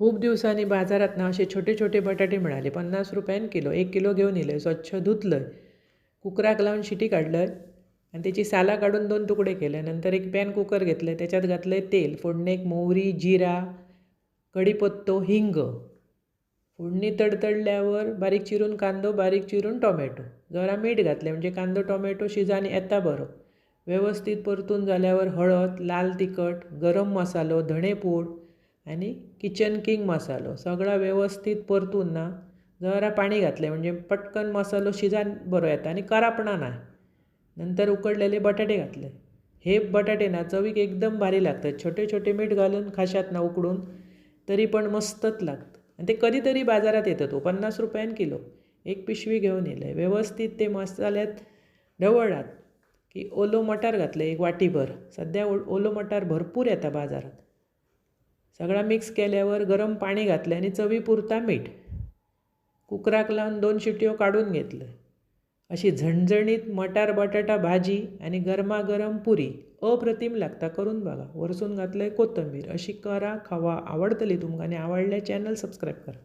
खूप दिवसांनी बाजारात ना असे छोटे छोटे बटाटे मिळाले. पन्नास रुपयान किलो एक किलो घेऊन येलं स्वच्छ धुतलं कुकराक लावून शिटी काढलं आणि त्याची साला काढून दोन तुकडे केले. नंतर एक पॅन कुकर घेतलं त्याच्यात घातलं तेल. फोडणीक मोहरी जिरा कढीपत्तो हिंग. फोडणी तडतडल्यावर बारीक चिरून कांदो बारीक चिरून टोमॅटो. जरा मीठ घातले म्हणजे कांदो टोमॅटो शिजान येता बरो. व्यवस्थित परतून झाल्यावर हळद लाल तिखट गरम मसालो धणेपूड आणि किचन किंग मसालो सगळा व्यवस्थित परतून ना जरा पाणी घातले म्हणजे पटकन मसालो शिजान बरो येता आणि करापणा नाही. नंतर उकडलेले बटाटे घातले. हे बटाटे ना चवीक एकदम भारी लागतात. छोटे छोटे मीठ घालून खाशात ना उकडून तरी पण मस्तच लागतं. आणि ते कधीतरी बाजारात येतं तो पन्नास रुपयान किलो. एक पिशवी घेऊन येलं आहे व्यवस्थित ते मसाल्यात ढवळात. की ओलो मटार घातले एक वाटीभर. सध्या ओ ओलो मटार भरपूर येता बाजारात. सगळा मिक्स केल्यावर गरम पाणी घातलं आणि चवीपुरता मीठ. कुकराक लावून दोन शिट्यो काढून घेतलं. अशी झणझणीत मटार बटाटा भाजी आणि गरमागरम पुरी अप्रतिम लागता करून बघा. वरसून घातलंय कोथंबीर. अशी करा खावा आवडतली तुमकां आणि आवडल्या चॅनल सबस्क्राईब करा.